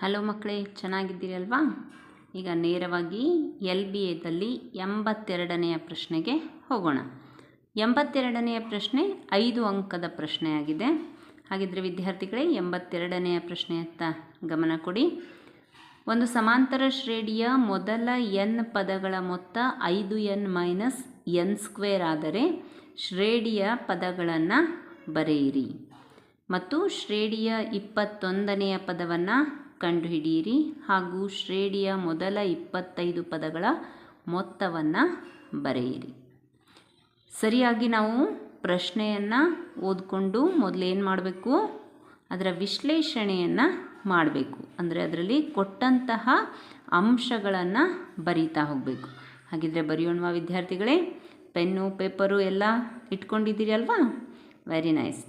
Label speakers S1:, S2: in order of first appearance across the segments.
S1: Hello ಮಕ್ಕಳೇ, ಚೆನ್ನಾಗಿದ್ದೀರಲ್ವಾ? ಈಗ ನೇರವಾಗಿ ಎಲ್ ಬಿ ಎದಲ್ಲಿ ಎಂಬತ್ತೆರಡನೆಯ ಪ್ರಶ್ನೆಗೆ ಹೋಗೋಣ. ಎಂಬತ್ತೆರಡನೆಯ ಪ್ರಶ್ನೆ ಐದು ಅಂಕದ ಪ್ರಶ್ನೆಯಾಗಿದೆ. ಹಾಗಿದ್ರೆ ವಿದ್ಯಾರ್ಥಿಗಳೇ, ಎಂಬತ್ತೆರಡನೆಯ ಪ್ರಶ್ನೆಯತ್ತ ಗಮನ ಕೊಡಿ. ಒಂದು ಸಮಾಂತರ ಶ್ರೇಣಿಯ ಮೊದಲ ಎನ್ ಪದಗಳ ಮೊತ್ತ ಐದು ಎನ್ ಮೈನಸ್ ಎನ್ ಸ್ಕ್ವೇರ್ ಆದರೆ ಶ್ರೇಣಿಯ ಪದಗಳನ್ನು ಬರೆಯಿರಿ. ಮತ್ತು ಶ್ರೇಣಿಯ ಇಪ್ಪತ್ತೊಂದನೆಯ ಪದವನ್ನು ಕಂಡುಹಿಡಿಯಿರಿ. ಹಾಗೂ ಶ್ರೇಣಿಯ ಮೊದಲ ಇಪ್ಪತ್ತೈದು ಪದಗಳ ಮೊತ್ತವನ್ನು ಬರೆಯಿರಿ. ಸರಿಯಾಗಿ ನಾವು ಪ್ರಶ್ನೆಯನ್ನು ಓದಿಕೊಂಡು ಮೊದಲೇನು ಮಾಡಬೇಕು? ಅದರ ವಿಶ್ಲೇಷಣೆಯನ್ನು ಮಾಡಬೇಕು. ಅಂದರೆ ಅದರಲ್ಲಿ ಕೊಟ್ಟಂತಹ ಅಂಶಗಳನ್ನು ಬರೀತಾ ಹೋಗಬೇಕು. ಹಾಗಿದ್ರೆ ಬರೆಯೋಣ ವಿದ್ಯಾರ್ಥಿಗಳೇ. ಪೆನ್ನು, ಪೇಪರು ಎಲ್ಲ ಇಟ್ಕೊಂಡಿದ್ದೀರಿ ಅಲ್ವಾ? ವೆರಿ ನೈಸ್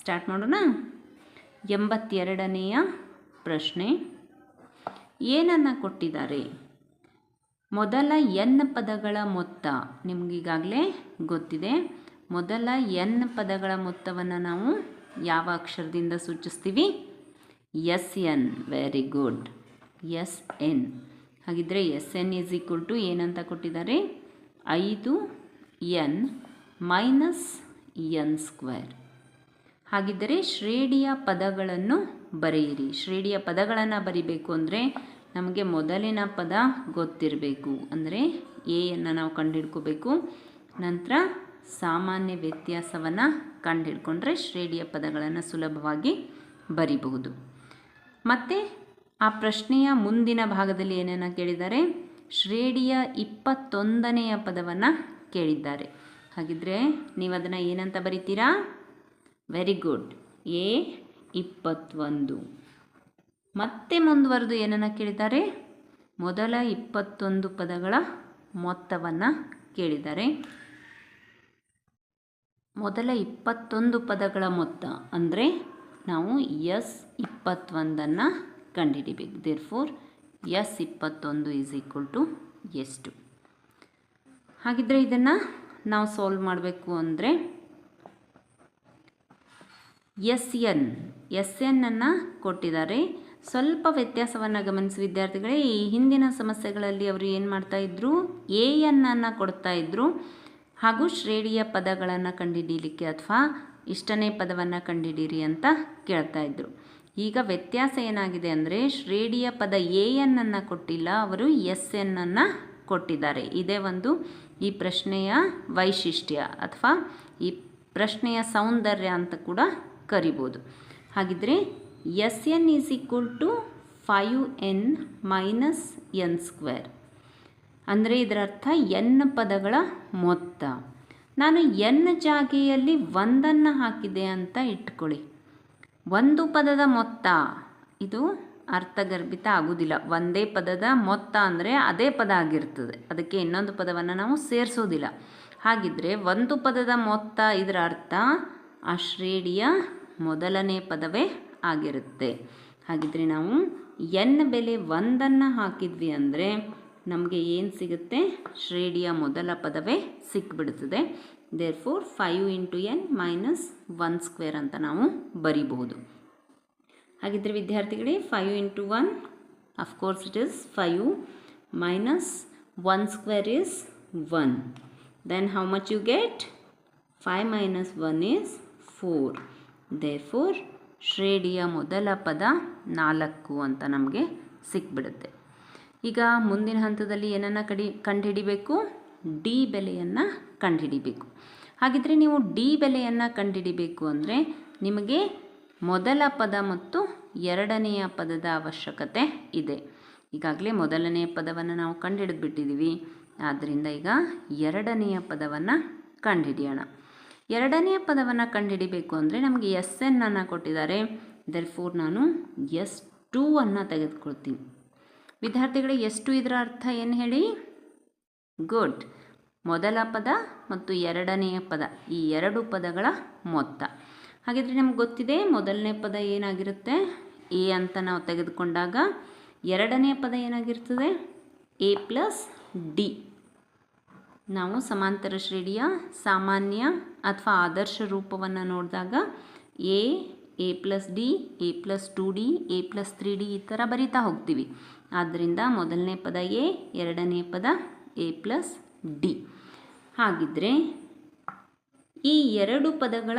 S1: ಸ್ಟಾರ್ಟ್ ಮಾಡೋಣ. ಎಂಬತ್ತೆರಡನೆಯ ಪ್ರಶ್ನೆ, ಏನನ್ನು ಕೊಟ್ಟಿದ್ದಾರೆ? ಮೊದಲ ಎನ್ ಪದಗಳ ಮೊತ್ತ ನಿಮಗೀಗಾಗಲೇ ಗೊತ್ತಿದೆ. ಮೊದಲ ಎನ್ ಪದಗಳ ಮೊತ್ತವನ್ನು ನಾವು ಯಾವ ಅಕ್ಷರದಿಂದ ಸೂಚಿಸ್ತೀವಿ? S N, very good. S N. ಹಾಗಿದ್ರೆ S N is equal to ಏನಂತ ಕೊಟ್ಟಿದ್ದಾರೆ? ಐದು ಎನ್ ಮೈನಸ್ ಎನ್ ಸ್ಕ್ವೇರ್ ಹಾಗಿದ್ದರೆ ಶ್ರೇಣಿಯ ಪದಗಳನ್ನು ಬರೆಯಿರಿ. ಶ್ರೇಣಿಯ ಪದಗಳನ್ನು ಬರಿಬೇಕು ಅಂದರೆ ನಮಗೆ ಮೊದಲಿನ ಪದ ಗೊತ್ತಿರಬೇಕು. ಅಂದರೆ ಎಯನ್ನು ನಾವು ಕಂಡುಹಿಡ್ಕೋಬೇಕು. ನಂತರ ಸಾಮಾನ್ಯ ವ್ಯತ್ಯಾಸವನ್ನು ಕಂಡುಹಿಡ್ಕೊಂಡ್ರೆ ಶ್ರೇಣಿಯ ಪದಗಳನ್ನು ಸುಲಭವಾಗಿ ಬರಿಬಹುದು. ಮತ್ತು ಆ ಪ್ರಶ್ನೆಯ ಮುಂದಿನ ಭಾಗದಲ್ಲಿ ಏನನ್ನು ಕೇಳಿದ್ದಾರೆ? ಶ್ರೇಣಿಯ ಇಪ್ಪತ್ತೊಂದನೆಯ ಪದವನ್ನು ಕೇಳಿದ್ದಾರೆ. ಹಾಗಿದ್ರೆ ನೀವು ಅದನ್ನು ಏನಂತ ಬರಿತೀರಾ? ವೆರಿ ಗುಡ್ ಎ ಇಪ್ಪತ್ತೊಂದು. ಮತ್ತೆ ಮುಂದುವರೆದು ಏನನ್ನು ಕೇಳಿದ್ದಾರೆ? ಮೊದಲ ಇಪ್ಪತ್ತೊಂದು ಪದಗಳ ಮೊತ್ತವನ್ನು ಕೇಳಿದ್ದಾರೆ. ಮೊದಲ ಇಪ್ಪತ್ತೊಂದು ಪದಗಳ ಮೊತ್ತ ಅಂದರೆ ನಾವು ಎಸ್ ಇಪ್ಪತ್ತೊಂದನ್ನು ಕಂಡುಹಿಡಿಬೇಕು ದೇರ್ ಫೋರ್ ಎಸ್ ಇಪ್ಪತ್ತೊಂದು ಈಸ್ ಈಕ್ವಲ್ ಟು ಎಷ್ಟು? ಹಾಗಿದ್ದರೆ ಇದನ್ನು ನಾವು ಸಾಲ್ವ್ ಮಾಡಬೇಕು ಅಂದರೆ ಎಸ್ ಎನ್ ಎಸ್ ಎನ್ನನ್ನು ಕೊಟ್ಟಿದ್ದಾರೆ. ಸ್ವಲ್ಪ ವ್ಯತ್ಯಾಸವನ್ನು ಗಮನಿಸಿ ವಿದ್ಯಾರ್ಥಿಗಳೇ, ಈ ಹಿಂದಿನ ಸಮಸ್ಯೆಗಳಲ್ಲಿ ಅವರು ಏನು ಮಾಡ್ತಾಯಿದ್ರು ಎ ಎನ್ನನ್ನು ಕೊಡ್ತಾ ಇದ್ದರು ಹಾಗೂ ಶ್ರೇಣಿಯ ಪದಗಳನ್ನು ಕಂಡುಹಿಡೀಲಿಕ್ಕೆ ಅಥವಾ ಇಷ್ಟನೇ ಪದವನ್ನು ಕಂಡುಹಿಡೀರಿ ಅಂತ ಕೇಳ್ತಾ ಇದ್ರು. ಈಗ ವ್ಯತ್ಯಾಸ ಏನಾಗಿದೆ ಅಂದರೆ, ಶ್ರೇಣಿಯ ಪದ ಎ ಎನ್ನನ್ನು ಕೊಟ್ಟಿಲ್ಲ, ಅವರು ಎಸ್ ಎನ್ನನ್ನು ಕೊಟ್ಟಿದ್ದಾರೆ. ಇದೇ ಒಂದು ಈ ಪ್ರಶ್ನೆಯ ವೈಶಿಷ್ಟ್ಯ ಅಥವಾ ಈ ಪ್ರಶ್ನೆಯ ಸೌಂದರ್ಯ ಅಂತ ಕೂಡ ಕರಿಬೋದು. ಹಾಗಿದ್ರೆ S N is equal to five N minus N square ಅಂದರೆ ಇದರ ಅರ್ಥ ಎನ್ ಪದಗಳ ಮೊತ್ತ. ನಾನು ಎನ್ ಜಾಗೆಯಲ್ಲಿ ಒಂದನ್ನು ಹಾಕಿದೆ ಅಂತ ಇಟ್ಕೊಳ್ಳಿ. ಒಂದು ಪದದ ಮೊತ್ತ, ಇದು ಅರ್ಥಗರ್ಭಿತ ಆಗುವುದಿಲ್ಲ ಒಂದೇ ಪದದ ಮೊತ್ತ ಅಂದರೆ ಅದೇ ಪದ ಆಗಿರ್ತದೆ. ಅದಕ್ಕೆ ಇನ್ನೊಂದು ಪದವನ್ನು ನಾವು ಸೇರಿಸೋದಿಲ್ಲ. ಹಾಗಿದ್ರೆ ಒಂದು ಪದದ ಮೊತ್ತ ಇದರ ಅರ್ಥ ಆ ಶ್ರೇಣಿಯ ಮೊದಲನೇ ಪದವೇ ಆಗಿರುತ್ತೆ. ಹಾಗಿದ್ರೆ ನಾವು ಎನ್ ಬೆಲೆ ಒಂದನ್ನು ಹಾಕಿದ್ವಿ ಅಂದರೆ ನಮಗೆ ಏನು ಸಿಗುತ್ತೆ? ಶ್ರೇಣಿಯ ಮೊದಲ ಪದವೇ ಸಿಕ್ಬಿಡುತ್ತದೆ therefore five into N minus one square ಅಂತ ನಾವು ಬರಿಬಹುದು. ಹಾಗಿದ್ರೆ ವಿದ್ಯಾರ್ಥಿಗಳೇ five into one of course it is five minus one square is one then how much you get five minus one is four therefore ಶ್ರೇಣಿಯ ಮೊದಲ ಪದ ನಾಲ್ಕು ಅಂತ ನಮಗೆ ಸಿಕ್ಬಿಡುತ್ತೆ. ಈಗ ಮುಂದಿನ ಹಂತದಲ್ಲಿ ಏನನ್ನು ಕಡಿ, ಕಂಡುಹಿಡಿಬೇಕು? ಡಿ ಬೆಲೆಯನ್ನು ಕಂಡುಹಿಡಿಬೇಕು. ಹಾಗಿದ್ರೆ ನೀವು ಡಿ ಬೆಲೆಯನ್ನು ಕಂಡುಹಿಡಿಬೇಕು ಅಂದರೆ ನಿಮಗೆ ಮೊದಲ ಪದ ಮತ್ತು ಎರಡನೆಯ ಪದದ ಅವಶ್ಯಕತೆ ಇದೆ. ಈಗಾಗಲೇ ಮೊದಲನೆಯ ಪದವನ್ನು ನಾವು ಕಂಡುಹಿಡಿದ್ಬಿಟ್ಟಿದ್ದೀವಿ ಆದ್ದರಿಂದ ಈಗ ಎರಡನೆಯ ಪದವನ್ನು ಕಂಡುಹಿಡಿಯೋಣ. ಎರಡನೆಯ ಪದವನ್ನು ಕಂಡುಹಿಡಿಬೇಕು ಅಂದರೆ ನಮಗೆ ಎಸ್ ಎನ್ನನ್ನು ಕೊಟ್ಟಿದ್ದಾರೆ. ದರ್ ಫೋರ್ ನಾನು ಎಸ್ ಟೂ ಅನ್ನು ತೆಗೆದುಕೊಳ್ತೀನಿ. ವಿದ್ಯಾರ್ಥಿಗಳಿಗೆ ಎಷ್ಟು ಇದರ ಅರ್ಥ ಏನು ಹೇಳಿ? ಗುಡ್ ಮೊದಲ ಪದ ಮತ್ತು ಎರಡನೆಯ ಪದ, ಈ ಎರಡು ಪದಗಳ ಮೊತ್ತ. ಹಾಗಿದ್ರೆ ನಮ್ಗೆ ಗೊತ್ತಿದೆ, ಮೊದಲನೇ ಪದ ಏನಾಗಿರುತ್ತೆ? ಎ ಅಂತ ನಾವು ತೆಗೆದುಕೊಂಡಾಗ ಎರಡನೇ ಪದ ಏನಾಗಿರ್ತದೆ? ಎ ಪ್ಲಸ್ ಡಿ ನಾವು ಸಮಾಂತರ ಶ್ರೇಣಿಯ ಸಾಮಾನ್ಯ ಅಥವಾ ಆದರ್ಶ ರೂಪವನ್ನು ನೋಡಿದಾಗ A A plus D A plus two D A plus three D ಈ ಥರ ಬರಿತಾ ಹೋಗ್ತೀವಿ. ಆದ್ದರಿಂದ ಮೊದಲನೇ ಪದ ಎ ಎರಡನೇ ಪದ ಎ ಪ್ಲಸ್ ಡಿ ಹಾಗಿದ್ದರೆ ಈ ಎರಡು ಪದಗಳ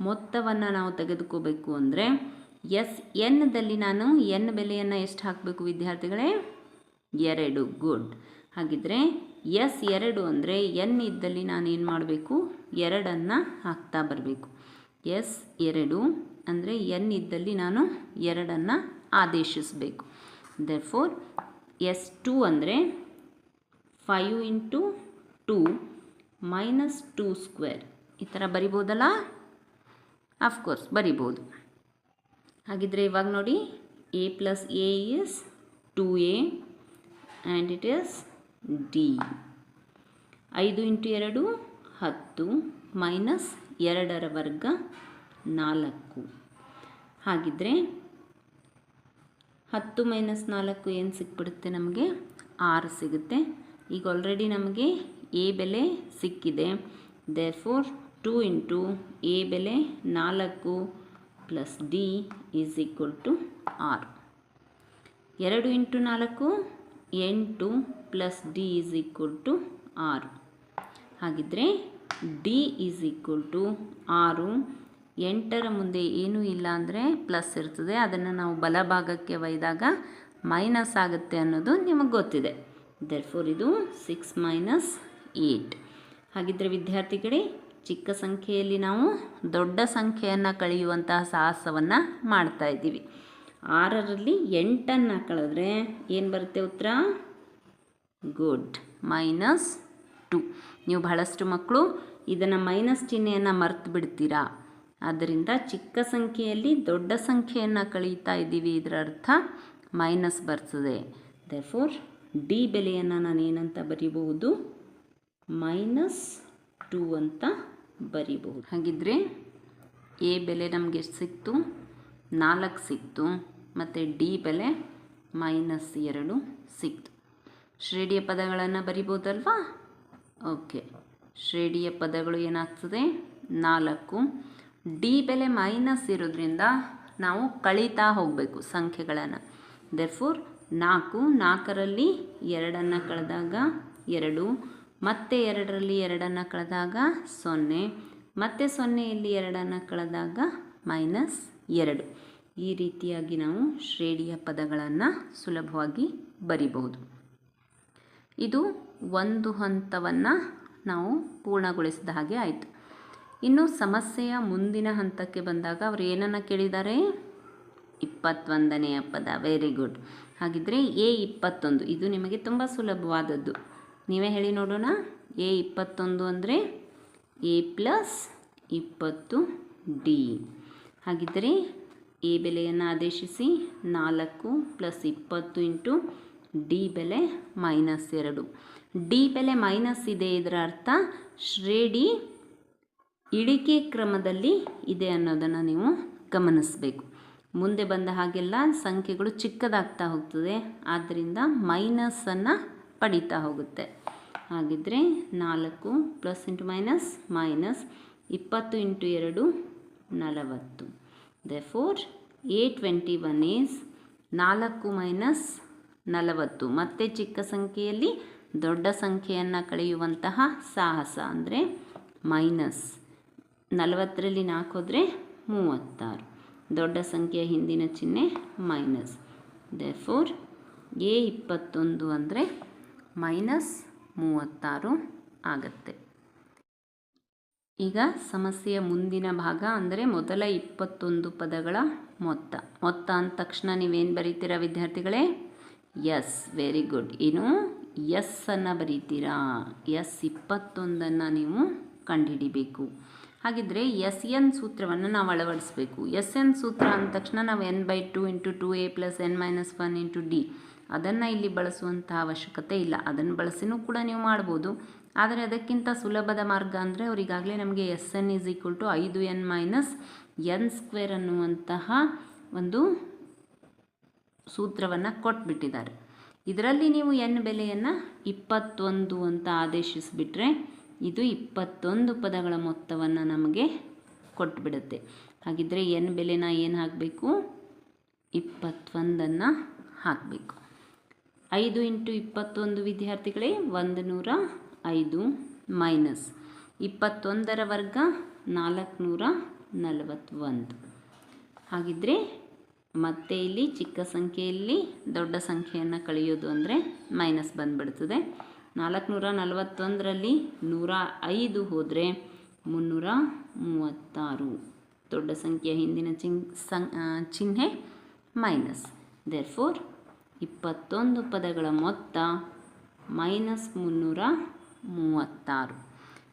S1: ಮೊತ್ತವನ್ನು ನಾವು ತೆಗೆದುಕೋಬೇಕು ಅಂದರೆ ಎಸ್ ಎನ್ದಲ್ಲಿ ನಾನು ಎನ್ ಬೆಲೆಯನ್ನು ಎಷ್ಟು ಹಾಕಬೇಕು ವಿದ್ಯಾರ್ಥಿಗಳೇ? ಎರಡು. ಗುಡ್. ಹಾಗಿದ್ರೆ ಎಸ್ ಎರಡು ಅಂದರೆ ಎನ್ ಇದ್ದಲ್ಲಿ ನಾನು ಏನು ಮಾಡಬೇಕು? ಎರಡನ್ನು ಹಾಕ್ತಾ ಬರಬೇಕು. ಎಸ್ ಎರಡು ಅಂದರೆ ಎನ್ ಇದ್ದಲ್ಲಿ ನಾನು ಎರಡನ್ನು ಆದೇಶಿಸಬೇಕು. ದ ಫೋರ್ ಎಸ್ ಟು ಅಂದರೆ five into two minus two square. ಈ ಥರ ಬರಿಬೋದಲ್ಲ? ಅಫ್ಕೋರ್ಸ್ ಬರಿಬೋದು. ಹಾಗಿದ್ರೆ ಇವಾಗ ನೋಡಿ A plus A is two A and it is D ಐದು ಇಂಟು ಎರಡು, ಹತ್ತು, ಮೈನಸ್ ಎರಡರ ವರ್ಗ, ನಾಲ್ಕು. ಹಾಗಿದ್ರೆ, ಹತ್ತು ಮೈನಸ್ ನಾಲ್ಕು ಏನು ಸಿಕ್ಬಿಡುತ್ತೆ ನಮಗೆ? ಆರು ಸಿಗುತ್ತೆ. ಈಗ ಆಲ್ರೆಡಿ ನಮಗೆ ಎ ಬೆಲೆ ಸಿಕ್ಕಿದೆ. Therefore two into A ಬೆಲೆ ನಾಲ್ಕು plus D is equal to ಆರು ಎರಡು ಇಂಟು ನಾಲ್ಕು ಎಂಟು plus D is equal to ಆರು. ಹಾಗಿದ್ರೆ ಡಿ ಈಸ್ ಈಕ್ವಲ್ ಟು ಆರು. ಎಂಟರ ಮುಂದೆ ಏನೂ ಇಲ್ಲ ಅಂದರೆ ಪ್ಲಸ್ ಇರ್ತದೆ. ಅದನ್ನು ನಾವು ಬಲಭಾಗಕ್ಕೆ ಒಯ್ದಾಗ ಮೈನಸ್ ಆಗುತ್ತೆ ಅನ್ನೋದು ನಿಮಗೆ ಗೊತ್ತಿದೆ. ದರ್ಫೋರ್ ಇದು ಸಿಕ್ಸ್ ಮೈನಸ್ ಏಯ್ಟ್ ಹಾಗಿದ್ದರೆ ವಿದ್ಯಾರ್ಥಿಗಳೇ, ಚಿಕ್ಕ ಸಂಖ್ಯೆಯಲ್ಲಿ ನಾವು ದೊಡ್ಡ ಸಂಖ್ಯೆಯನ್ನು ಕಳೆಯುವಂತಹ ಸಾಹಸವನ್ನು ಮಾಡ್ತಾ ಇದ್ದೀವಿ. ಆರರಲ್ಲಿ ಎಂಟನ್ನು ಕಳೆದ್ರೆ ಏನು ಬರುತ್ತೆ ಉತ್ತರ? ಗುಡ್ ಮೈನಸ್ ಟು ನೀವು ಬಹಳಷ್ಟು ಮಕ್ಕಳು ಇದನ್ನು ಮೈನಸ್ ಚಿಹ್ನೆಯನ್ನು ಮರ್ತು ಬಿಡ್ತೀರಾ? ಆದ್ದರಿಂದ ಚಿಕ್ಕ ಸಂಖ್ಯೆಯಲ್ಲಿ ದೊಡ್ಡ ಸಂಖ್ಯೆಯನ್ನು ಕಳೀತಾ ಇದ್ದೀವಿ ಇದರ ಅರ್ಥ ಮೈನಸ್ ಬರ್ತದೆ. ದಫೋರ್ ಡಿ ಬೆಲೆಯನ್ನು ನಾನು ಏನಂತ ಬರೀಬಹುದು? ಮೈನಸ್ ಟು ಅಂತ ಬರೀಬಹುದು. ಹಾಗಿದ್ರೆ ಎ ಬೆಲೆ ನಮಗೆ ಸಿಕ್ತು? ನಾಲ್ಕು ಸಿಕ್ತು. ಮತ್ತು ಡಿ ಬೆಲೆ ಮೈನಸ್ ಎರಡು ಸಿಕ್ತು. ಶ್ರೇಡಿಯ ಪದಗಳನ್ನು ಬರಿಬೋದಲ್ವಾ? ಓಕೆ. ಶ್ರೇಡಿಯ ಪದಗಳು ಏನಾಗ್ತದೆ? ನಾಲ್ಕು. ಡಿ ಬೆಲೆ ಮೈನಸ್ ಇರೋದ್ರಿಂದ ನಾವು ಕಳೀತಾ ಹೋಗಬೇಕು ಸಂಖ್ಯೆಗಳನ್ನು. ದೆರ್ಫೋರ್ ನಾಲ್ಕು, ನಾಲ್ಕರಲ್ಲಿ ಎರಡನ್ನು ಕಳೆದಾಗ ಎರಡು, ಮತ್ತೆ ಎರಡರಲ್ಲಿ ಎರಡನ್ನು ಕಳೆದಾಗ ಸೊನ್ನೆ, ಮತ್ತೆ ಸೊನ್ನೆಯಲ್ಲಿ ಎರಡನ್ನು ಕಳೆದಾಗ ಮೈನಸ್ ಎರಡು. ಈ ರೀತಿಯಾಗಿ ನಾವು ಶ್ರೇಣಿಯ ಪದಗಳನ್ನು ಸುಲಭವಾಗಿ ಬರಿಬಹುದು. ಇದು ಒಂದು ಹಂತವನ್ನು ನಾವು ಪೂರ್ಣಗೊಳಿಸಿದ ಹಾಗೆ ಆಯಿತು. ಇನ್ನು ಸಮಸ್ಯೆಯ ಮುಂದಿನ ಹಂತಕ್ಕೆ ಬಂದಾಗ ಅವರು ಏನನ್ನು ಕೇಳಿದ್ದಾರೆ? ಇಪ್ಪತ್ತೊಂದನೆಯ ಪದ ವೆರಿ ಗುಡ್ ಹಾಗಿದ್ರೆ ಎ ಇಪ್ಪತ್ತೊಂದು, ಇದು ನಿಮಗೆ ತುಂಬ ಸುಲಭವಾದದ್ದು. ನೀವೇ ಹೇಳಿ ನೋಡೋಣ. ಎ ಇಪ್ಪತ್ತೊಂದು ಅಂದರೆ ಎ ಪ್ಲಸ್ ಇಪ್ಪತ್ತು ಡಿ. ಹಾಗಿದ್ದರೆ ಎ ಬೆಲೆಯನ್ನು ಆದೇಶಿಸಿ ನಾಲ್ಕು ಪ್ಲಸ್ ಇಪ್ಪತ್ತು ಇಂಟು ಡಿ ಬೆಲೆ ಮೈನಸ್ ಎರಡು. ಡಿ ಬೆಲೆ ಮೈನಸ್ ಇದೆ ಇದರ ಅರ್ಥ ಶ್ರೇಣಿ ಇಳಿಕೆ ಕ್ರಮದಲ್ಲಿ ಇದೆ ಅನ್ನೋದನ್ನು ನೀವು ಗಮನಿಸಬೇಕು. ಮುಂದೆ ಬಂದ ಹಾಗೆಲ್ಲ ಸಂಖ್ಯೆಗಳು ಚಿಕ್ಕದಾಗ್ತಾ ಹೋಗ್ತದೆ, ಆದ್ದರಿಂದ ಮೈನಸ್ಸನ್ನು ಪಡೀತಾ ಹೋಗುತ್ತೆ. ಹಾಗಿದ್ರೆ ನಾಲ್ಕು ಪ್ಲಸ್ ಇಂಟು ಮೈನಸ್ ಮೈನಸ್ ಇಪ್ಪತ್ತು ಇಂಟು ಎರಡು ನಲವತ್ತು. Therefore A twenty one is ನಾಲ್ಕು ಮೈನಸ್ ನಲವತ್ತು. ಮತ್ತೆ ಚಿಕ್ಕ ಸಂಖ್ಯೆಯಲ್ಲಿ ದೊಡ್ಡ ಸಂಖ್ಯೆಯನ್ನು ಕಳೆಯುವಂತಹ ಸಾಹಸ ಅಂದರೆ ಮೈನಸ್ ನಲವತ್ತರಲ್ಲಿ ನಾಲ್ಕು ಹೋದರೆ ಮೂವತ್ತಾರು. ದೊಡ್ಡ ಸಂಖ್ಯೆಯ ಹಿಂದಿನ ಚಿಹ್ನೆ ಮೈನಸ್ ದೇ ಫೋರ್ ಎ ಇಪ್ಪತ್ತೊಂದು ಅಂದರೆ ಮೈನಸ್ ಮೂವತ್ತಾರು ಆಗತ್ತೆ. ಈಗ ಸಮಸ್ಯೆಯ ಮುಂದಿನ ಭಾಗ ಅಂದರೆ ಮೊದಲ ಇಪ್ಪತ್ತೊಂದು ಪದಗಳ ಮೊತ್ತ. ಮೊತ್ತ ಅಂದ ತಕ್ಷಣ ನೀವೇನು ಬರೀತೀರಾ ವಿದ್ಯಾರ್ಥಿಗಳೇ? S, very good. ಏನು? ಎಸ್ ಅನ್ನು ಬರೀತೀರಾ? ಎಸ್ ಇಪ್ಪತ್ತೊಂದನ್ನು ನೀವು ಕಂಡುಹಿಡಿಬೇಕು. ಹಾಗಿದ್ರೆ ಎಸ್ ಎನ್ ಸೂತ್ರವನ್ನು ನಾವು ಅಳವಡಿಸಬೇಕು. ಎಸ್ ಎನ್ ಸೂತ್ರ ಅಂದ ತಕ್ಷಣ ನಾವು N by two into two A plus N minus one into D. ಅದನ್ನು ಇಲ್ಲಿ ಬಳಸುವಂಥ ಅವಶ್ಯಕತೆ ಇಲ್ಲ. ಅದನ್ನು ಬಳಸಿನೂ ಕೂಡ ನೀವು ಮಾಡ್ಬೋದು. ಆದರೆ ಅದಕ್ಕಿಂತ ಸುಲಭದ ಮಾರ್ಗ ಅಂದರೆ ಅವರಿಗಾಗಲೇ ನಮಗೆ S N is equal to ಐದು ಎನ್ ಮೈನಸ್ ಎನ್ ಸ್ಕ್ವೇರ್ ಅನ್ನುವಂತಹ ಒಂದು ಸೂತ್ರವನ್ನು ಕೊಟ್ಬಿಟ್ಟಿದ್ದಾರೆ. ಇದರಲ್ಲಿ ನೀವು ಎನ್ ಬೆಲೆಯನ್ನು ಇಪ್ಪತ್ತೊಂದು ಅಂತ ಆದೇಶಿಸಿಬಿಟ್ರೆ ಇದು ಇಪ್ಪತ್ತೊಂದು ಪದಗಳ ಮೊತ್ತವನ್ನು ನಮಗೆ ಕೊಟ್ಬಿಡುತ್ತೆ. ಹಾಗಿದ್ದರೆ ಎನ್ ಬೆಲೆನ ಏನು ಹಾಕಬೇಕು? ಇಪ್ಪತ್ತೊಂದನ್ನು ಹಾಕಬೇಕು. ಐದು ಇಂಟು ಇಪ್ಪತ್ತೊಂದು ವಿದ್ಯಾರ್ಥಿಗಳೇ ಒಂದು ನೂರ ಐದು ಮೈನಸ್ ಇಪ್ಪತ್ತೊಂದರ ವರ್ಗ ನಾಲ್ಕುನೂರ ನಲವತ್ತೊಂದು. ಹಾಗಿದ್ದರೆ ಮತ್ತೆ ಇಲ್ಲಿ ಚಿಕ್ಕ ಸಂಖ್ಯೆಯಲ್ಲಿ ದೊಡ್ಡ ಸಂಖ್ಯೆಯನ್ನು ಕಳೆಯೋದು ಅಂದರೆ ಮೈನಸ್ ಬಂದುಬಿಡ್ತದೆ. ನಾಲ್ಕುನೂರ ನಲವತ್ತೊಂದರಲ್ಲಿ ನೂರ ಐದು ಹೋದರೆ ಮುನ್ನೂರ ಮೂವತ್ತಾರು. ದೊಡ್ಡ ಸಂಖ್ಯೆಯ ಹಿಂದಿನ ಚಿನ್, ಸಂ ಚಿಹ್ನೆ ಮೈನಸ್. ದೇರ್ ಫೋರ್ ಇಪ್ಪತ್ತೊಂದು ಪದಗಳ ಮೊತ್ತ ಮೈನಸ್ ಮುನ್ನೂರ ಮೂವತ್ತಾರು.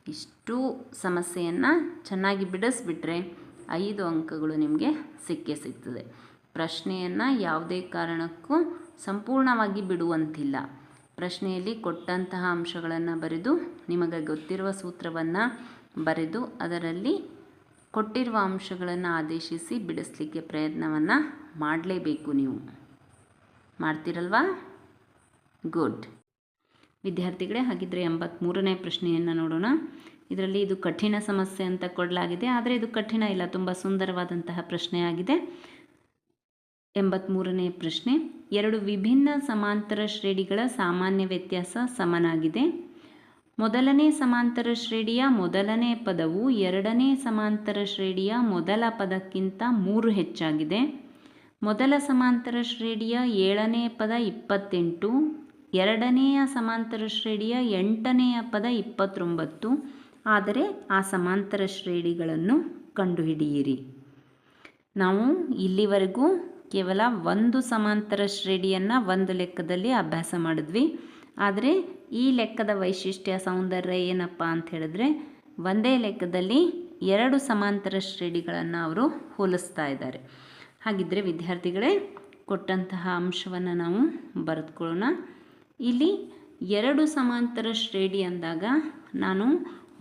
S1: ಇಷ್ಟು ಸಮಸ್ಯೆಯನ್ನು ಚೆನ್ನಾಗಿ ಬಿಡಿಸ್ಬಿಟ್ರೆ ಐದು ಅಂಕಗಳು ನಿಮಗೆ ಸಿಕ್ಕೇ ಸಿಗ್ತದೆ. ಪ್ರಶ್ನೆಯನ್ನು ಯಾವುದೇ ಕಾರಣಕ್ಕೂ ಸಂಪೂರ್ಣವಾಗಿ ಬಿಡುವಂತಿಲ್ಲ. ಪ್ರಶ್ನೆಯಲ್ಲಿ ಕೊಟ್ಟಂತಹ ಅಂಶಗಳನ್ನು ಬರೆದು ನಿಮಗೆ ಗೊತ್ತಿರುವ ಸೂತ್ರವನ್ನು ಬರೆದು ಅದರಲ್ಲಿ ಕೊಟ್ಟಿರುವ ಅಂಶಗಳನ್ನು ಆದೇಶಿಸಿ ಬಿಡಿಸ್ಲಿಕ್ಕೆ ಪ್ರಯತ್ನವನ್ನು ಮಾಡಲೇಬೇಕು ನೀವು. ಮಾಡ್ತೀರಲ್ವಾ? ಗುಡ್. ವಿದ್ಯಾರ್ಥಿಗಳೇ ಹಾಗಿದ್ರೆ ಎಂಬತ್ತ್ಮೂರನೇ ಪ್ರಶ್ನೆಯನ್ನು ನೋಡೋಣ. ಇದರಲ್ಲಿ ಇದು ಕಠಿಣ ಸಮಸ್ಯೆ ಅಂತ ಕೊಡಲಾಗಿದೆ, ಆದರೆ ಇದು ಕಠಿಣ ಇಲ್ಲ, ತುಂಬ ಸುಂದರವಾದಂತಹ ಪ್ರಶ್ನೆಯಾಗಿದೆ ಎಂಬತ್ತ್ಮೂರನೇ ಪ್ರಶ್ನೆ, ಎರಡು ವಿಭಿನ್ನ ಸಮಾಂತರ ಶ್ರೇಣಿಗಳ ಸಾಮಾನ್ಯ ವ್ಯತ್ಯಾಸ ಸಮನಾಗಿದೆ. ಮೊದಲನೇ ಸಮಾಂತರ ಶ್ರೇಣಿಯ ಮೊದಲನೇ ಪದವು ಎರಡನೇ ಸಮಾಂತರ ಶ್ರೇಣಿಯ ಮೊದಲ ಪದಕ್ಕಿಂತ ಮೂರು ಹೆಚ್ಚಾಗಿದೆ. ಮೊದಲ ಸಮಾಂತರ ಶ್ರೇಣಿಯ ಏಳನೇ ಪದ ಇಪ್ಪತ್ತೆಂಟು ಎರಡನೆಯ ಸಮಾಂತರ ಶ್ರೇಣಿಯ ಎಂಟನೆಯ ಪದ ಇಪ್ಪತ್ತೊಂಬತ್ತು. ಆದರೆ ಆ ಸಮಾಂತರ ಶ್ರೇಣಿಗಳನ್ನು ಕಂಡುಹಿಡಿಯಿರಿ. ನಾವು ಇಲ್ಲಿವರೆಗೂ ಕೇವಲ ಒಂದು ಸಮಾಂತರ ಶ್ರೇಣಿಯನ್ನು ಒಂದು ಲೆಕ್ಕದಲ್ಲಿ ಅಭ್ಯಾಸ ಮಾಡಿದ್ವಿ. ಆದರೆ ಈ ಲೆಕ್ಕದ ವೈಶಿಷ್ಟ್ಯ ಸೌಂದರ್ಯ ಏನಪ್ಪ ಅಂತ ಹೇಳಿದ್ರೆ, ಒಂದೇ ಲೆಕ್ಕದಲ್ಲಿ ಎರಡು ಸಮಾಂತರ ಶ್ರೇಣಿಗಳನ್ನು ಅವರು ಹೋಲಿಸ್ತಾ ಇದ್ದಾರೆ. ಹಾಗಿದ್ದರೆ ವಿದ್ಯಾರ್ಥಿಗಳೇ, ಕೊಟ್ಟಂತಹ ಅಂಶವನ್ನು ನಾವು ಬರೆದುಕೊಳ್ಳೋಣ. ಇಲ್ಲಿ ಎರಡು ಸಮಾಂತರ ಶ್ರೇಣಿ ಅಂದಾಗ ನಾನು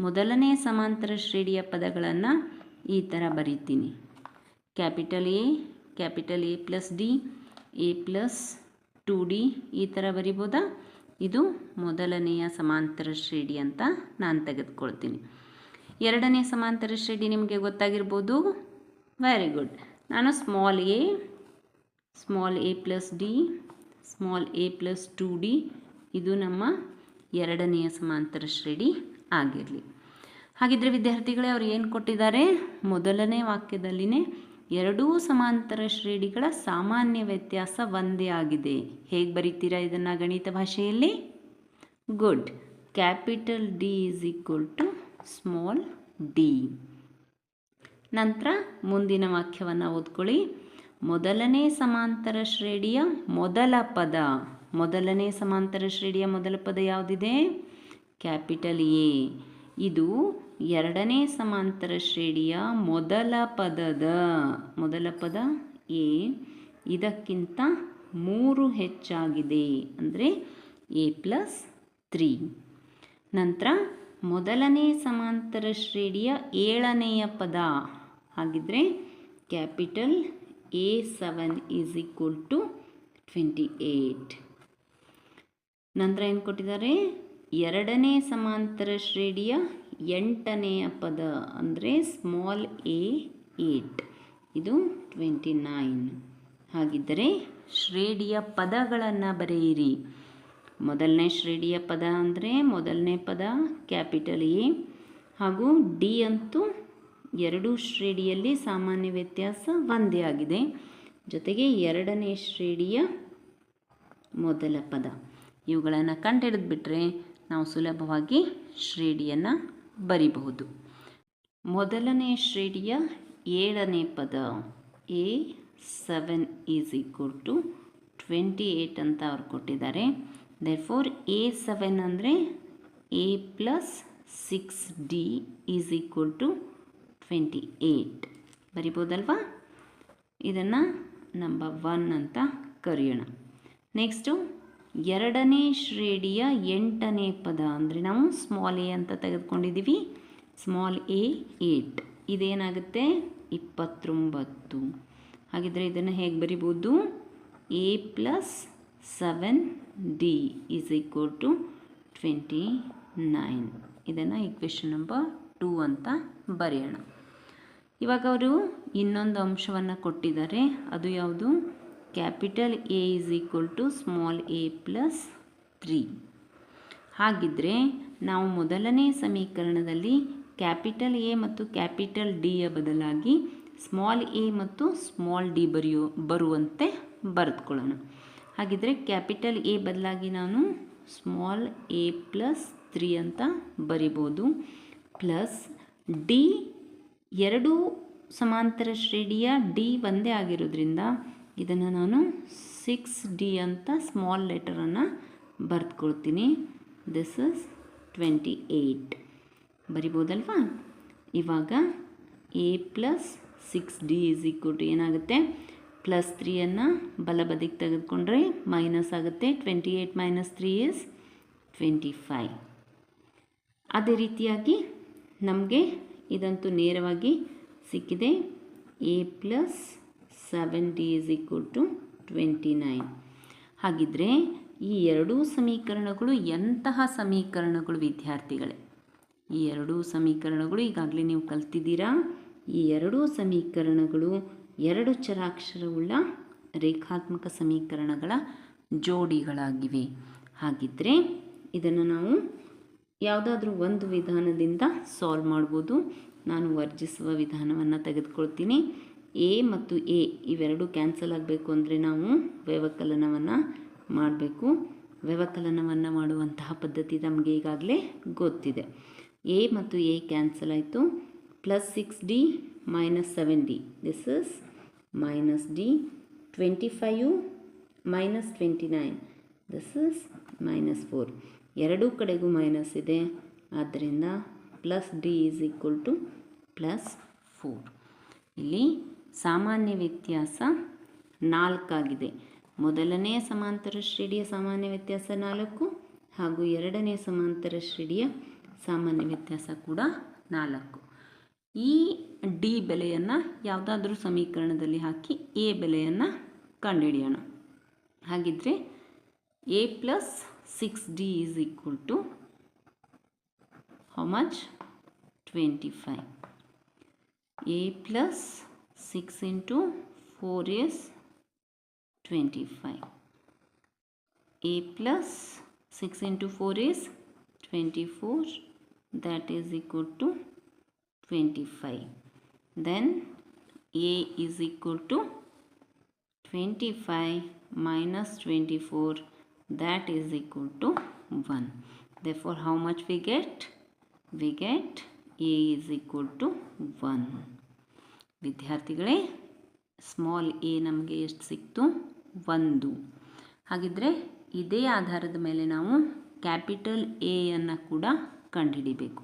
S1: ಮೊದಲನೇ ಸಮಾಂತರ ಶ್ರೇಣಿಯ ಪದಗಳನ್ನು ಈ ಥರ ಬರೀತೀನಿ. Capital A capital A plus D, A plus two D ಈ ಥರ ಬರಿಬೋದಾ? ಇದು ಮೊದಲನೆಯ ಸಮಾಂತರ ಶ್ರೇಣಿ ಅಂತ ನಾನು ತೆಗೆದುಕೊಳ್ತೀನಿ. ಎರಡನೇ ಸಮಾಂತರ ಶ್ರೇಣಿ ನಿಮಗೆ ಗೊತ್ತಾಗಿರ್ಬೋದು? ವೆರಿ ಗುಡ್ ನಾನು small A small A plus D small A plus two D, ಇದು ನಮ್ಮ ಎರಡನೆಯ ಸಮಾಂತರ ಶ್ರೇಣಿ ಆಗಿರಲಿ. ಹಾಗಿದ್ರೆ ವಿದ್ಯಾರ್ಥಿಗಳೇ, ಅವರು ಏನು ಕೊಟ್ಟಿದ್ದಾರೆ? ಮೊದಲನೇ ವಾಕ್ಯದಲ್ಲಿನೇ ಎರಡೂ ಸಮಾಂತರ ಶ್ರೇಣಿಗಳ ಸಾಮಾನ್ಯ ವ್ಯತ್ಯಾಸ ಒಂದೇ ಆಗಿದೆ. ಹೇಗೆ ಬರೀತೀರಾ ಇದನ್ನು ಗಣಿತ ಭಾಷೆಯಲ್ಲಿ? Good. Capital D is equal to small D. ನಂತರ ಮುಂದಿನ ವಾಕ್ಯವನ್ನು ಓದ್ಕೊಳ್ಳಿ. ಮೊದಲನೇ ಸಮಾಂತರ ಶ್ರೇಣಿಯ ಮೊದಲ ಪದ. ಮೊದಲನೇ ಸಮಾಂತರ ಶ್ರೇಣಿಯ ಮೊದಲ ಪದ ಯಾವುದಿದೆ? Capital A. ಇದು ಎರಡನೇ ಸಮಾಂತರ ಶ್ರೇಣಿಯ ಮೊದಲ ಪದದ. ಮೊದಲ ಪದ ಎ. ಇದಕ್ಕಿಂತ ಮೂರು ಹೆಚ್ಚಾಗಿದೆ. ಅಂದರೆ ಎ ಪ್ಲಸ್ ತ್ರೀ. ನಂತರ ಮೊದಲನೇ ಸಮಾಂತರ ಶ್ರೇಣಿಯ ಏಳನೆಯ ಪದ. ಹಾಗಿದ್ರೆ capital A seven is to to twenty eight ನಂತರ ಏನು ಕೊಟ್ಟಿದ್ದಾರೆ? ಎರಡನೇ ಸಮಾಂತರ ಶ್ರೇಣಿಯ ಎಂಟನೆಯ ಪದ ಅಂದರೆ ಸ್ಮಾಲ್ ಎ ಏಟ್ ಇದು ಟ್ವೆಂಟಿ ನೈನ್ ಹಾಗಿದ್ದರೆ ಶ್ರೇಣಿಯ ಪದಗಳನ್ನು ಬರೆಯಿರಿ. ಮೊದಲನೇ ಶ್ರೇಣಿಯ ಪದ ಅಂದರೆ ಮೊದಲನೇ ಪದ, ಕ್ಯಾಪಿಟಲ್ ಎ ಹಾಗೂ ಡಿ ಅಂತೂ ಎರಡೂ ಶ್ರೇಣಿಯಲ್ಲಿ ಸಾಮಾನ್ಯ ವ್ಯತ್ಯಾಸ ಒಂದೇ ಆಗಿದೆ. ಜೊತೆಗೆ ಎರಡನೇ ಶ್ರೇಣಿಯ ಮೊದಲ ಪದ. ಇವುಗಳನ್ನು ಕಂಡುಹಿಡಿದ್ಬಿಟ್ರೆ ನಾವು ಸುಲಭವಾಗಿ ಶ್ರೇಣಿಯನ್ನು ಬರಿಬಹುದು. ಮೊದಲನೇ ಶ್ರೇಣಿಯ ಏಳನೇ ಪದ A seven is equal to twenty eight ಅಂತ ಅವ್ರು ಕೊಟ್ಟಿದ್ದಾರೆ. ದೇರ್ ಫೋರ್ ಎ ಸೆವೆನ್ ಅಂದರೆ A plus six D is equal to twenty eight ಬರಿಬೋದಲ್ವಾ? ಇದನ್ನು ನಂಬರ್ ಒನ್ ಅಂತ ಕರೆಯೋಣ. ನೆಕ್ಸ್ಟು ಎರಡನೇ ಶ್ರೇಣಿಯ ಎಂಟನೇ ಪದ ಅಂದರೆ ನಾವು ಸ್ಮಾಲ್ ಎ ಅಂತ ತೆಗೆದುಕೊಂಡಿದ್ದೀವಿ ಸ್ಮಾಲ್ ಎ ಏಟ್ ಇದೇನಾಗುತ್ತೆ? ಇಪ್ಪತ್ತೊಂಬತ್ತು. ಹಾಗಿದ್ರೆ ಇದನ್ನು ಹೇಗೆ ಬರಿಬೋದು? A plus seven D is equal to twenty nine ಇದನ್ನು ಇಕ್ವೇಷನ್ ನಂಬರ್ ಟೂ ಅಂತ ಬರೆಯೋಣ. ಇವಾಗ ಅವರು ಇನ್ನೊಂದು ಅಂಶವನ್ನು ಕೊಟ್ಟಿದ್ದಾರೆ. ಅದು ಯಾವುದು? Capital A is equal to small A plus three. ಹಾಗಿದ್ದರೆ ನಾವು ಮೊದಲನೇ ಸಮೀಕರಣದಲ್ಲಿ ಕ್ಯಾಪಿಟಲ್ ಎ ಮತ್ತು ಕ್ಯಾಪಿಟಲ್ ಡಿಯ ಬದಲಾಗಿ ಸ್ಮಾಲ್ ಎ ಮತ್ತು ಸ್ಮಾಲ್ ಡಿ ಬರೆಯೋ, ಬರುವಂತೆ ಬರೆದುಕೊಳ್ಳೋಣ. ಹಾಗಿದ್ದರೆ ಕ್ಯಾಪಿಟಲ್ ಎ ಬದಲಾಗಿ ನಾನು ಸ್ಮಾಲ್ ಎ ಪ್ಲಸ್ ತ್ರೀ ಅಂತ ಬರಿಬೋದು. ಪ್ಲಸ್ ಡಿ ಎರಡು ಸಮಾಂತರ ಶ್ರೇಣಿಯ ಡಿ ಒಂದೇ ಆಗಿರೋದ್ರಿಂದ ಇದನ್ನು ನಾನು ಸಿಕ್ಸ್ ಡಿ ಅಂತ ಸ್ಮಾಲ್ ಲೆಟರನ್ನು ಬರೆದುಕೊಳ್ತೀನಿ. ದಿಸ್ ಇಸ್ ಟ್ವೆಂಟಿ ಏಯ್ಟ್ ಬರಿಬೋದಲ್ವಾ? ಇವಾಗ A plus six D is equal to ಏನಾಗುತ್ತೆ? ಪ್ಲಸ್ ತ್ರೀಯನ್ನು ಬಲಬದಿಗೆ ತೆಗೆದುಕೊಂಡ್ರೆ ಮೈನಸ್ ಆಗುತ್ತೆ. Twenty eight minus three is twenty five ಅದೇ ರೀತಿಯಾಗಿ ನಮಗೆ ಇದಂತೂ ನೇರವಾಗಿ ಸಿಕ್ಕಿದೆ. A plus seventy is equal to twenty nine ಹಾಗಿದ್ದರೆ ಈ ಎರಡೂ ಸಮೀಕರಣಗಳು ಎಂತಹ ಸಮೀಕರಣಗಳು ವಿದ್ಯಾರ್ಥಿಗಳೇ? ಈ ಎರಡೂ ಸಮೀಕರಣಗಳು ಈಗಾಗಲೇ ನೀವು ಕಲ್ತಿದ್ದೀರಾ? ಈ ಎರಡೂ ಸಮೀಕರಣಗಳು ಎರಡು ಚರಾಕ್ಷರವುಳ್ಳ ರೇಖಾತ್ಮಕ ಸಮೀಕರಣಗಳ ಜೋಡಿಗಳಾಗಿವೆ. ಹಾಗಿದ್ದರೆ ಇದನ್ನು ನಾವು ಯಾವುದಾದ್ರೂ ಒಂದು ವಿಧಾನದಿಂದ ಸಾಲ್ವ್ ಮಾಡ್ಬೋದು. ನಾನು ವರ್ಜಿಸುವ ವಿಧಾನವನ್ನು ತೆಗೆದುಕೊಳ್ತೀನಿ. ಎ ಮತ್ತು ಎ ಇವೆರಡು ಕ್ಯಾನ್ಸಲ್ ಆಗಬೇಕು ಅಂದರೆ ನಾವು ವ್ಯವಕಲನವನ್ನು ಮಾಡಬೇಕು. ವ್ಯವಕಲನವನ್ನು ಮಾಡುವಂತಹ ಪದ್ಧತಿ ನಮಗೆ ಈಗಾಗಲೇ ಗೊತ್ತಿದೆ. ಎ ಮತ್ತು ಎ ಕ್ಯಾನ್ಸಲ್ ಆಯಿತು. Plus six D minus seven D this is minus D twenty five minus twenty nine this is minus four ಎರಡೂ ಕಡೆಗೂ ಮೈನಸ್ ಇದೆ. ಆದ್ದರಿಂದ plus D is equal to plus four ಇಲ್ಲಿ ಸಾಮಾನ್ಯ ವ್ಯತ್ಯಾಸ ನಾಲ್ಕಾಗಿದೆ ಮೊದಲನೇ ಸಮಾಂತರ ಶ್ರೇಣಿಯ ಸಾಮಾನ್ಯ ವ್ಯತ್ಯಾಸ ನಾಲ್ಕು ಹಾಗೂ ಎರಡನೇ ಸಮಾಂತರ ಶ್ರೇಣಿಯ ಸಾಮಾನ್ಯ ವ್ಯತ್ಯಾಸ ಕೂಡ ನಾಲ್ಕು. ಈ ಡಿ ಬೆಲೆಯನ್ನು ಯಾವುದಾದ್ರೂ ಸಮೀಕರಣದಲ್ಲಿ ಹಾಕಿ ಎ ಬೆಲೆಯನ್ನು ಕಂಡುಹಿಡಿಯೋಣ. ಹಾಗಿದ್ರೆ A plus 6d is equal to how much? 25 a plus 6 into 4 is 25 a plus 6 into 4 is 24 that is equal to 25 then a is equal to 25 minus 24 that is equal to 1 therefore, how much we get? We get a is equal to 1 ವಿದ್ಯಾರ್ಥಿಗಳೇ small A ನಮಗೆ ಎಷ್ಟು ಸಿಕ್ತು? ಒಂದು. ಹಾಗಿದ್ದರೆ ಇದೇ ಆಧಾರದ ಮೇಲೆ ನಾವು ಕ್ಯಾಪಿಟಲ್ ಎಯನ್ನು ಕೂಡ ಕಂಡುಹಿಡಿಬೇಕು.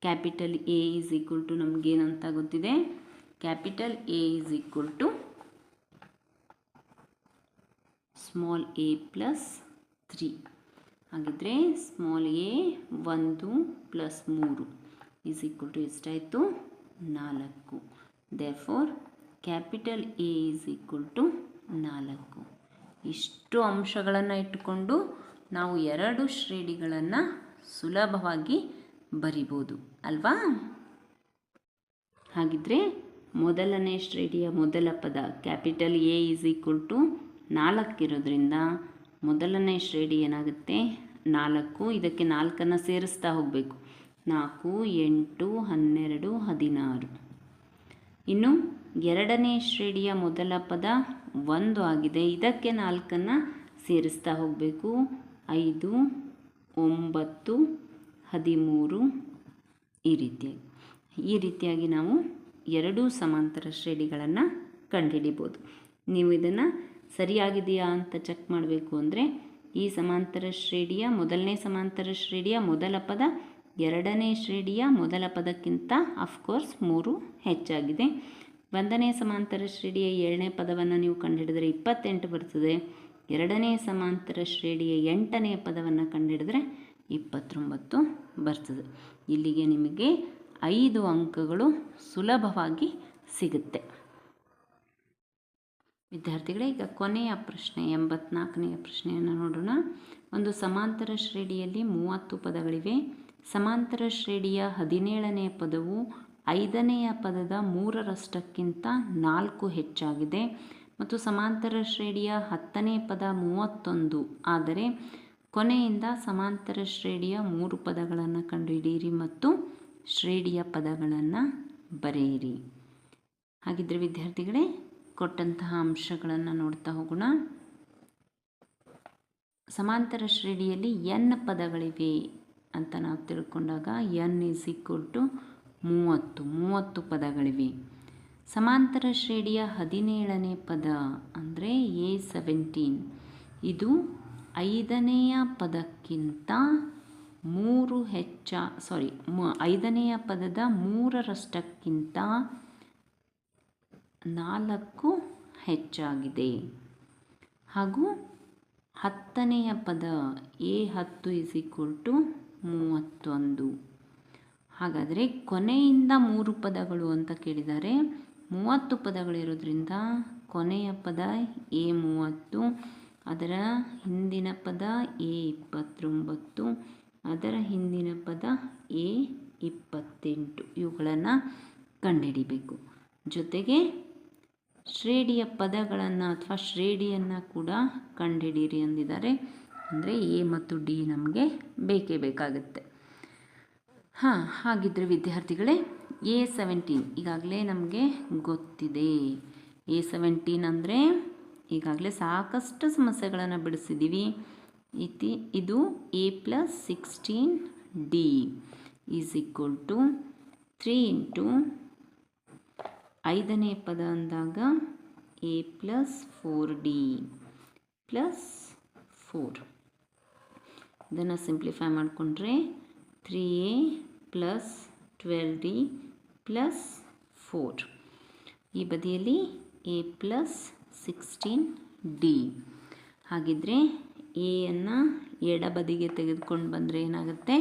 S1: Capital A is equal to ನಮಗೇನಂತ ಗೊತ್ತಿದೆ? Capital A is equal to small A plus three ಹಾಗಿದ್ರೆ ಸ್ಮಾಲ್ ಎ ಒಂದು ಪ್ಲಸ್ ಮೂರು ಈಸ್ ಈಕ್ವಲ್ ಟು ಎಷ್ಟಾಯಿತು? ನಾಲ್ಕು. Therefore capital A is equal to ನಾಲ್ಕು. ಇಷ್ಟು ಅಂಶಗಳನ್ನು ಇಟ್ಟುಕೊಂಡು ನಾವು ಎರಡು ಶ್ರೇಣಿಗಳನ್ನು ಸುಲಭವಾಗಿ ಬರಿಬೋದು. ಅಲ್ವಾ? ಹಾಗಿದ್ರೆ ಮೊದಲನೇ ಶ್ರೇಣಿಯ ಮೊದಲ ಪದ capital A is equal to ನಾಲ್ಕಿರೋದ್ರಿಂದ ಮೊದಲನೇ ಶ್ರೇಣಿ ಏನಾಗುತ್ತೆ? ನಾಲ್ಕು. ಇದಕ್ಕೆ ನಾಲ್ಕನ್ನು ಸೇರಿಸ್ತಾ ಹೋಗಬೇಕು. ನಾಲ್ಕು, ಎಂಟು, ಹನ್ನೆರಡು, ಹದಿನಾರು. ಇನ್ನು ಎರಡನೇ ಶ್ರೇಣಿಯ ಮೊದಲ ಪದ ಒಂದು ಆಗಿದೆ. ಇದಕ್ಕೆ ನಾಲ್ಕನ್ನು ಸೇರಿಸ್ತಾ ಹೋಗಬೇಕು. ಐದು, ಒಂಬತ್ತು, ಹದಿಮೂರು ಈ ರೀತಿಯಾಗಿ. ಈ ರೀತಿಯಾಗಿ ನಾವು ಎರಡೂ ಸಮಾಂತರ ಶ್ರೇಣಿಗಳನ್ನು ಕಂಡುಹಿಡಿಬೋದು. ನೀವು ಇದನ್ನು ಸರಿಯಾಗಿದೆಯಾ ಅಂತ ಚೆಕ್ ಮಾಡಬೇಕು ಅಂದರೆ ಈ ಸಮಾಂತರ ಶ್ರೇಣಿಯ, ಮೊದಲನೇ ಸಮಾಂತರ ಶ್ರೇಣಿಯ, ಮೊದಲ ಪದ, ಎರಡನೇ ಶ್ರೇಣಿಯ, ಮೊದಲ ಪದಕ್ಕಿಂತ ಅಫ್ಕೋರ್ಸ್ ಮೂರು ಹೆಚ್ಚಾಗಿದೆ. ಒಂದನೇ ಸಮಾಂತರ ಶ್ರೇಣಿಯ ಏಳನೇ ಪದವನ್ನು ನೀವು ಕಂಡುಹಿಡಿದರೆ ಇಪ್ಪತ್ತೆಂಟು ಬರ್ತದೆ. ಎರಡನೇ ಸಮಾಂತರ ಶ್ರೇಣಿಯ ಎಂಟನೇ ಪದವನ್ನು ಕಂಡುಹಿಡಿದ್ರೆ ಇಪ್ಪತ್ತೊಂಬತ್ತು ಬರ್ತದೆ. ಇಲ್ಲಿಗೆ ನಿಮಗೆ ಐದು ಅಂಕಗಳು ಸುಲಭವಾಗಿ ಸಿಗುತ್ತೆ. ವಿದ್ಯಾರ್ಥಿಗಳೇ, ಈಗ ಕೊನೆಯ ಪ್ರಶ್ನೆ ಎಂಬತ್ನಾಲ್ಕನೆಯ ಪ್ರಶ್ನೆಯನ್ನು ನೋಡೋಣ. ಒಂದು ಸಮಾಂತರ ಶ್ರೇಣಿಯಲ್ಲಿ ಮೂವತ್ತು ಪದಗಳಿವೆ. ಸಮಾಂತರ ಶ್ರೇಣಿಯ ಹದಿನೇಳನೆಯ ಪದವು ಐದನೆಯ ಪದದ ಮೂರರಷ್ಟಕ್ಕಿಂತ ನಾಲ್ಕು ಹೆಚ್ಚಾಗಿದೆ. ಮತ್ತು ಸಮಾಂತರ ಶ್ರೇಣಿಯ ಹತ್ತನೇ ಪದ ಮೂವತ್ತೊಂದು. ಆದರೆ ಕೊನೆಯಿಂದ ಸಮಾಂತರ ಶ್ರೇಣಿಯ ಮೂರು ಪದಗಳನ್ನು ಕಂಡುಹಿಡಿಯಿರಿ ಮತ್ತು ಶ್ರೇಣಿಯ ಪದಗಳನ್ನು ಬರೆಯಿರಿ. ಹಾಗಿದ್ರೆ ವಿದ್ಯಾರ್ಥಿಗಳೇ ಕೊಟ್ಟಂತಹ ಅಂಶಗಳನ್ನು ನೋಡ್ತಾ ಹೋಗೋಣ. ಸಮಾಂತರ ಶ್ರೇಣಿಯಲ್ಲಿ ಎನ್ ಪದಗಳಿವೆ ಅಂತ ನಾವು ತಿಳ್ಕೊಂಡಾಗ ಎನ್ ಈಸ್ ಈಕ್ವಲ್ ಟು ಮೂವತ್ತು ಮೂವತ್ತು ಪದಗಳಿವೆ. ಸಮಾಂತರ ಶ್ರೇಣಿಯ ಹದಿನೇಳನೇ ಪದ ಅಂದರೆ ಎ ಸೆವೆಂಟೀನ್. ಇದು ಐದನೆಯ ಪದಕ್ಕಿಂತ ಮೂರು ಹೆಚ್ಚ ಸಾರಿ ಐದನೆಯ ಪದದ ಮೂರರಷ್ಟಕ್ಕಿಂತ ನಾಲ್ಕು ಹೆಚ್ಚಾಗಿದೆ. ಹಾಗೂ ಹತ್ತನೆಯ ಪದ ಎ ಹತ್ತು ಇಸ್ ಈಕ್ವಲ್ ಟು ಮೂವತ್ತೊಂದು. ಹಾಗಾದರೆ ಕೊನೆಯಿಂದ ಮೂರು ಪದಗಳು ಅಂತ ಕೇಳಿದರೆ ಮೂವತ್ತು ಪದಗಳಿರೋದ್ರಿಂದ ಕೊನೆಯ ಪದ ಎ ಮೂವತ್ತು, ಅದರ ಹಿಂದಿನ ಪದ ಎ ಇಪ್ಪತ್ತೊಂಬತ್ತು, ಅದರ ಹಿಂದಿನ ಪದ ಎ ಇಪ್ಪತ್ತೆಂಟು. ಇವುಗಳನ್ನು ಕಂಡುಹಿಡಿಬೇಕು. ಜೊತೆಗೆ ಶ್ರೇಣಿಯ ಪದಗಳನ್ನು ಅಥವಾ ಶ್ರೇಡಿಯನ್ನು ಕೂಡ ಕಂಡುಹಿಡಿಯಿರಿ ಅಂದಿದ್ದಾರೆ ಅಂದರೆ ಎ ಮತ್ತು ಡಿ ನಮಗೆ ಬೇಕೇ ಬೇಕಾಗುತ್ತೆ. ಹಾಂ ಹಾಗಿದ್ದರೆ ವಿದ್ಯಾರ್ಥಿಗಳೇ, ಎ ಸೆವೆಂಟೀನ್ ಈಗಾಗಲೇ ನಮಗೆ ಗೊತ್ತಿದೆ. ಎ ಸೆವೆಂಟೀನ್ ಅಂದರೆ ಈಗಾಗಲೇ ಸಾಕಷ್ಟು ಸಮಸ್ಯೆಗಳನ್ನು ಬಿಡಿಸಿದ್ದೀವಿ ಇತಿ, ಇದು A plus sixteen D is equal to three into ಐದನೇ ಪದ ಅಂದಾಗ A plus four D plus four ಇದನ್ನು ಸಿಂಪ್ಲಿಫೈ ಮಾಡಿಕೊಂಡ್ರೆ three A plus twelve D plus four ಈ ಬದಿಯಲ್ಲಿ ಎ ಪ್ಲಸ್ ಸಿಕ್ಸ್ಟೀನ್ ಡಿ ಹಾಗಿದ್ರೆ ಎಯನ್ನು ಎಡಬದಿಗೆ ತೆಗೆದುಕೊಂಡು ಬಂದರೆ ಏನಾಗುತ್ತೆ?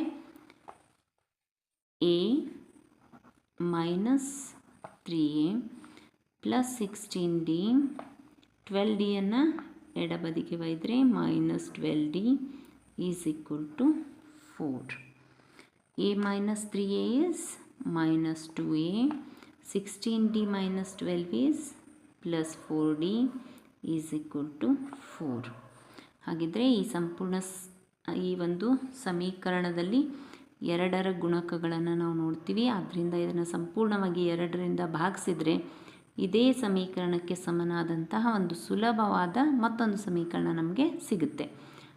S1: A minus three A plus sixteen D twelve ಡಿಯನ್ನು ಎಡಬದಿಗೆ ಒಯ್ದರೆ minus twelve D is equal to four A minus three A is minus two A sixteen D minus twelve is plus four D is equal to four ಹಾಗಿದ್ರೆ ಈ ಸಂಪೂರ್ಣ ಈ ಒಂದು ಸಮೀಕರಣದಲ್ಲಿ ಎರಡರ ಗುಣಕಗಳನ್ನು ನಾವು ನೋಡ್ತೀವಿ. ಆದ್ದರಿಂದ ಇದನ್ನು ಸಂಪೂರ್ಣವಾಗಿ ಎರಡರಿಂದ ಭಾಗಿಸಿದರೆ ಇದೇ ಸಮೀಕರಣಕ್ಕೆ ಸಮನಾದಂತಹ ಒಂದು ಸುಲಭವಾದ ಮತ್ತೊಂದು ಸಮೀಕರಣ ನಮಗೆ ಸಿಗುತ್ತೆ.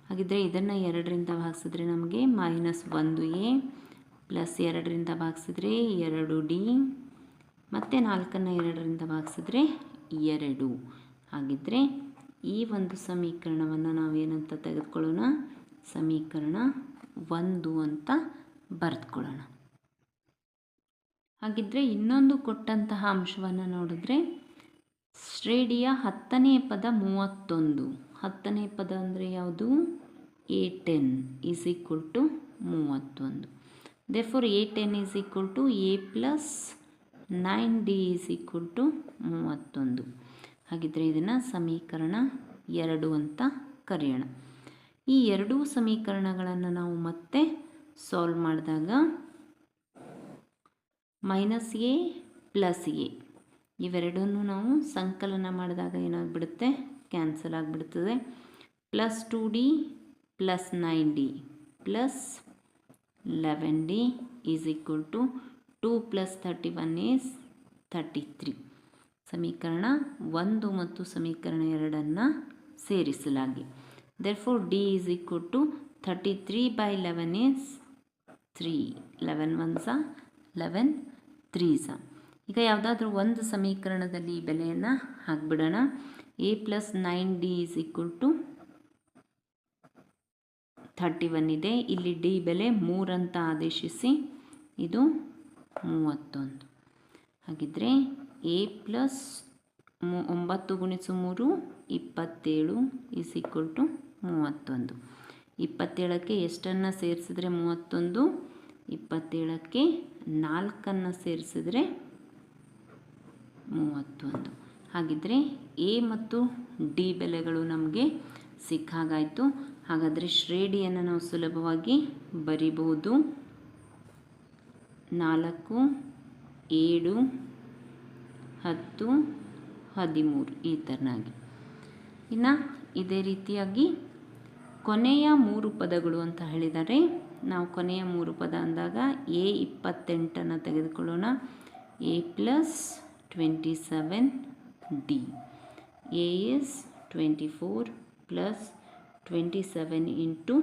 S1: ಹಾಗಿದ್ರೆ ಇದನ್ನು ಎರಡರಿಂದ ಭಾಗಿಸಿದ್ರೆ ನಮಗೆ ಮೈನಸ್ ಒಂದು ಎ ಪ್ಲಸ್ ಎರಡರಿಂದ ಭಾಗಿಸಿದ್ರೆ ಎರಡು ಡಿ ಮತ್ತು ನಾಲ್ಕನ್ನು ಎರಡರಿಂದ ಭಾಗಿಸಿದ್ರೆ ಎರಡು. ಹಾಗಿದ್ರೆ ಈ ಒಂದು ಸಮೀಕರಣವನ್ನು ನಾವೇನಂತ ತೆಗೆದುಕೊಳ್ಳೋಣ? ಸಮೀಕರಣ ಒಂದು ಅಂತ ಬರೆದುಕೊಳ್ಳೋಣ. ಹಾಗಿದ್ರೆ ಇನ್ನೊಂದು ಕೊಟ್ಟಂತಹ ಅಂಶವನ್ನು ನೋಡಿದ್ರೆ, ಶ್ರೇಣಿಯ ಹತ್ತನೇ ಪದ ಮೂವತ್ತೊಂದು. ಹತ್ತನೇ ಪದ ಅಂದರೆ ಯಾವುದು? A ten is equal to ಮೂವತ್ತೊಂದು. Therefore A ten is equal to A plus nine D is equal to ಮೂವತ್ತೊಂದು. ಹಾಗಿದ್ರೆ ಇದನ್ನು ಸಮೀಕರಣ ಎರಡು ಅಂತ ಕರೆಯೋಣ. ಈ ಎರಡೂ ಸಮೀಕರಣಗಳನ್ನು ನಾವು ಮತ್ತೆ ಸಾಲ್ವ್ ಮಾಡಿದಾಗ ಮೈನಸ್ ಎ ಪ್ಲಸ್ ಎ ಇವೆರಡನ್ನು ನಾವು ಸಂಕಲನ ಮಾಡಿದಾಗ ಏನಾಗ್ಬಿಡುತ್ತೆ? ಕ್ಯಾನ್ಸಲ್ ಆಗಿಬಿಡ್ತದೆ. Plus two D plus nine D plus eleven D is equal to two plus thirty one is thirty three ಸಮೀಕರಣ ಒಂದು ಮತ್ತು ಸಮೀಕರಣ ಎರಡನ್ನು ಸೇರಿಸಲಾಗಿ therefore D is equal to thirty three by eleven is three, eleven one ಸ, eleven three ಸ. ಈಗ ಯಾವುದಾದ್ರೂ ಒಂದು ಸಮೀಕರಣದಲ್ಲಿ ಈ ಬೆಲೆಯನ್ನು ಹಾಕ್ಬಿಡೋಣ. A plus nine D is equal to thirty one ಇದೆ. ಇಲ್ಲಿ ಡಿ ಬೆಲೆ ಮೂರಂತ ಆದೇಶಿಸಿ, ಇದು ಮೂವತ್ತೊಂದು. ಹಾಗಿದ್ರೆ ಎ ಪ್ಲಸ್ ಮೂ, ಒಂಬತ್ತು ಗುಣಿಸು ಮೂರು, ಇಪ್ಪತ್ತೇಳು ಈಸ್ ಈಕ್ವಲ್ ಟು ಮೂವತ್ತೊಂದು. ಇಪ್ಪತ್ತೇಳಕ್ಕೆ ಎಷ್ಟನ್ನು ಸೇರಿಸಿದ್ರೆ ಮೂವತ್ತೊಂದು? ಇಪ್ಪತ್ತೇಳಕ್ಕೆ ನಾಲ್ಕನ್ನು ಸೇರಿಸಿದ್ರೆ ಮೂವತ್ತೊಂದು. ಹಾಗಿದ್ರೆ ಎ ಮತ್ತು ಡಿ ಬೆಲೆಗಳು ನಮಗೆ ಸಿಕ್ಕಾಗಾಯಿತು. ಹಾಗಾದರೆ ಶ್ರೇಣಿಯನ್ನು ನಾವು ಸುಲಭವಾಗಿ ಬರಿಬಹುದು. ನಾಲ್ಕು, ಏಳು, ಹತ್ತು, ಹದಿಮೂರು ಈ ಥರನಾಗಿ. ಇನ್ನು ಇದೇ ರೀತಿಯಾಗಿ ಕೊನೆಯ ಮೂರು ಪದಗಳು ಅಂತ ಹೇಳಿದರೆ, ನಾವು ಕೊನೆಯ ಮೂರು ಪದ ಅಂದಾಗ ಎ ಇಪ್ಪತ್ತೆಂಟನ್ನು ತೆಗೆದುಕೊಳ್ಳೋಣ. A plus twenty seven D. A is twenty four plus twenty seven into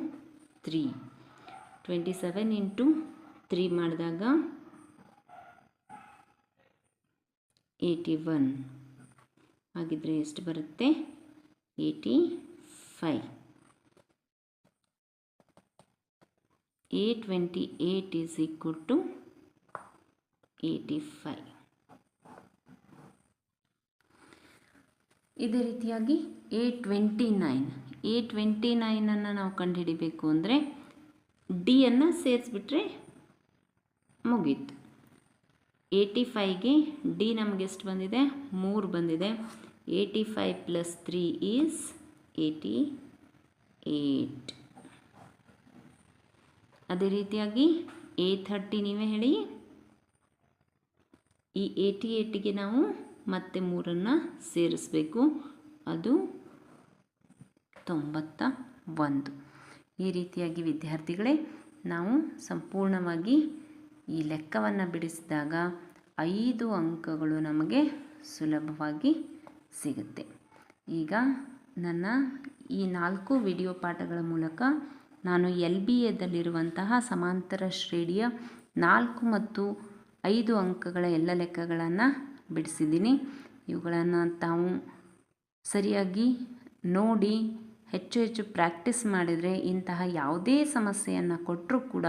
S1: three. Twenty seven into three ಮಾಡಿದಾಗ ಏಯ್ಟಿ ಒನ್. ಹಾಗಿದ್ರೆ ಎಷ್ಟು ಬರುತ್ತೆ? Eighty five. A twenty 828 is equal eighty five ಇದೇ ರೀತಿಯಾಗಿ eight twenty nine A twenty ನೈನನ್ನು ನಾವು ಕಂಡುಹಿಡಿಬೇಕು ಅಂದರೆ ಡಿಯನ್ನು ಸೇರಿಸ್ಬಿಟ್ರೆ ಮುಗೀತು. ಏಯ್ಟಿ ಫೈವ್ಗೆ ಡಿ ನಮಗೆ ಎಷ್ಟು ಬಂದಿದೆ? ಮೂರು ಬಂದಿದೆ. Eighty five plus three is eighty eight ಅದೇ ರೀತಿಯಾಗಿ ಎ ಥರ್ಟಿ ನೀವೇ ಹೇಳಿ. ಈ ಏಟಿ ಏಯ್ಟಿಗೆ ನಾವು ಮತ್ತೆ ಮೂರನ್ನು ಸೇರಿಸಬೇಕು. ಅದು ತೊಂಬತ್ತ ಒಂದು ಈ ರೀತಿಯಾಗಿ ವಿದ್ಯಾರ್ಥಿಗಳೇ, ನಾವು ಸಂಪೂರ್ಣವಾಗಿ ಈ ಲೆಕ್ಕವನ್ನು ಬಿಡಿಸಿದಾಗ ಐದು ಅಂಕಗಳು ನಮಗೆ ಸುಲಭವಾಗಿ ಸಿಗುತ್ತೆ. ಈಗ ನನ್ನ ಈ ನಾಲ್ಕು ವಿಡಿಯೋ ಪಾಠಗಳ ಮೂಲಕ ನಾನು ಎಲ್ ಬಿ ಎದಲ್ಲಿರುವಂತಹ ಸಮಾಂತರ ಶ್ರೇಣಿಯ ನಾಲ್ಕು ಮತ್ತು ಐದು ಅಂಕಗಳ ಎಲ್ಲ ಲೆಕ್ಕಗಳನ್ನು ಬಿಡಿಸಿದ್ದೀನಿ. ಇವುಗಳನ್ನು ತಾವು ಸರಿಯಾಗಿ ನೋಡಿ, ಹೆಚ್ಚು ಹೆಚ್ಚು ಪ್ರಾಕ್ಟೀಸ್ ಮಾಡಿದರೆ ಇಂತಹ ಯಾವುದೇ ಸಮಸ್ಯೆಯನ್ನು ಕೊಟ್ಟರೂ ಕೂಡ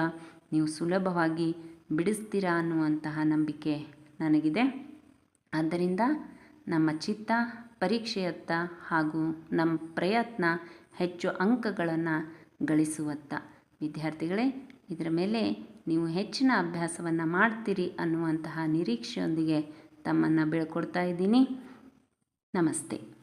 S1: ನೀವು ಸುಲಭವಾಗಿ ಬಿಡಿಸ್ತೀರಾ ಅನ್ನುವಂತಹ ನಂಬಿಕೆ ನನಗಿದೆ. ಆದ್ದರಿಂದ ನಮ್ಮ ಚಿತ್ತ, ಪರೀಕ್ಷೆಯತ್ತ ಹಾಗೂ ನಮ್ಮ ಪ್ರಯತ್ನ ಹೆಚ್ಚು ಅಂಕಗಳನ್ನು ಗಳಿಸುವತ್ತ. ವಿದ್ಯಾರ್ಥಿಗಳೇ ಇದರ ಮೇಲೆ ನೀವು ಹೆಚ್ಚಿನ ಅಭ್ಯಾಸವನ್ನು ಮಾಡ್ತೀರಿ ಅನ್ನುವಂತಹ ನಿರೀಕ್ಷೆಯೊಂದಿಗೆ ತಮ್ಮನ್ನು ಬೀಳ್ಕೊಡ್ತಾ ಇದ್ದೀನಿ. ನಮಸ್ತೆ.